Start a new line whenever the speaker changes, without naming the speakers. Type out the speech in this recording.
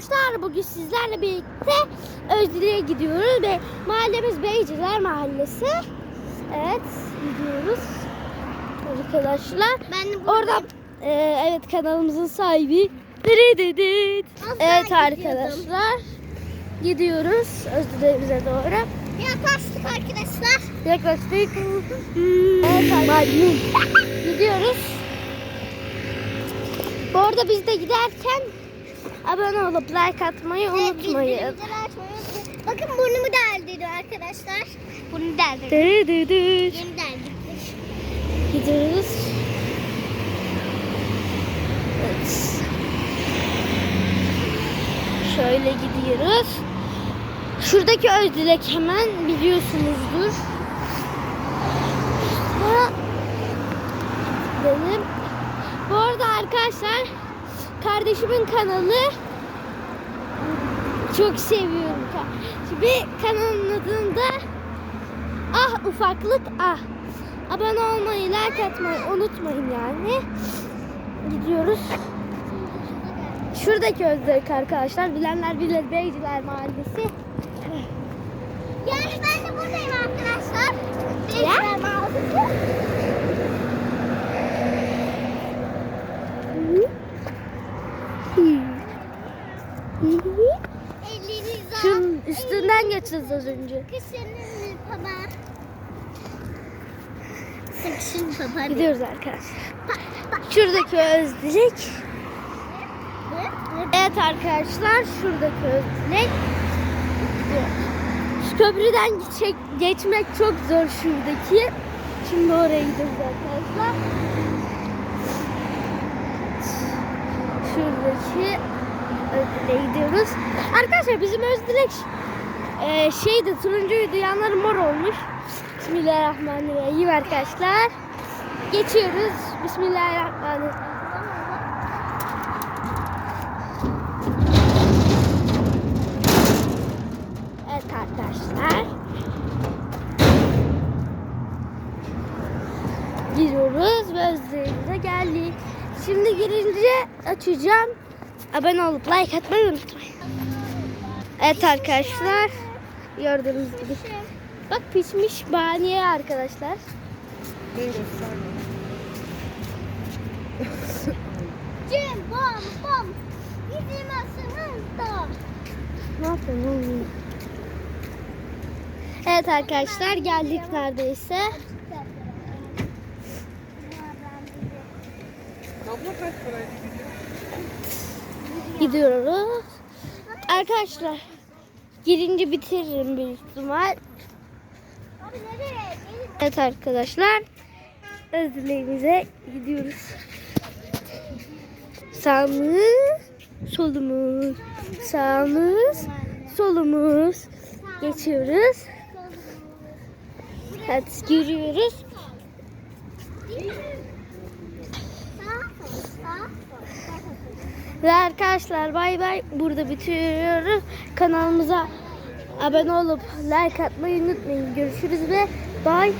Arkadaşlar bugün sizlerle birlikte Özdile'ye gidiyoruz ve mahallemiz Beyciler Mahallesi. Evet gidiyoruz arkadaşlar.
Ben de
Orada e, evet kanalımızın sahibi. Dırıdıdıt. Evet arkadaşlar gidiyoruz Özdile'mize doğru.
yaklaştık arkadaşlar.
Yaklaştık. Evet arkadaşlar gidiyoruz. Bu arada biz de giderken abone olup like atmayı unutmayın.
Bakın burnumu deldirdi arkadaşlar. Burnu deldirdi. Yeni deldirmiş.
Gidiyoruz. Evet. Şöyle gidiyoruz. Şuradaki Özdilek hemen biliyorsunuzdur. Ha, benim. Bu arada arkadaşlar kardeşimin kanalı çok seviyorum. Şimdi kanalın adında Ah ufaklık ah. Abone olmayı, like atmayı unutmayın yani. Gidiyoruz. Şuradaki Özdek arkadaşlar. Bilenler bilir Beyciler Mahallesi.
Yani ben de buradayım arkadaşlar.
Ya?
Beyler mağazası.
Şunun üstünden geçeceğiz az önce.
Kışın baba.
Gidiyoruz arkadaşlar. Şuradaki Özdilek. Evet arkadaşlar şuradaki Özdilek. Şu köprüden geçecek, geçmek çok zor şuradaki. Şimdi oraya gidiyoruz arkadaşlar. Şuradaki Özdilek'e gidiyoruz. Arkadaşlar bizim Özdilek e, şeydi turuncuydu yanları mor olmuş. Bismillahirrahmanirrahim arkadaşlar. Geçiyoruz. Bismillahirrahmanirrahim. Evet arkadaşlar. Giriyoruz ve özlerimize geldik. Şimdi girince açacağım. Abone olup like atmayı unutmayın. Evet arkadaşlar. Gördüğünüz gibi. Bak pişmiş baniye arkadaşlar.
Cem bom bom. Gidemezsiniz da.
Ne yapıyorsun oğlum? Evet arkadaşlar geldik neredeyse. Gidiyoruz. Arkadaşlar girince bitiririm büyük ihtimal. Evet arkadaşlar özdileğimize gidiyoruz. Sağımız, solumuz, sağımız, solumuz. Geçiyoruz. Evet yürüyoruz. Ve arkadaşlar bay bay burada bitiriyoruz. Kanalımıza abone olup like atmayı unutmayın. Görüşürüz ve bay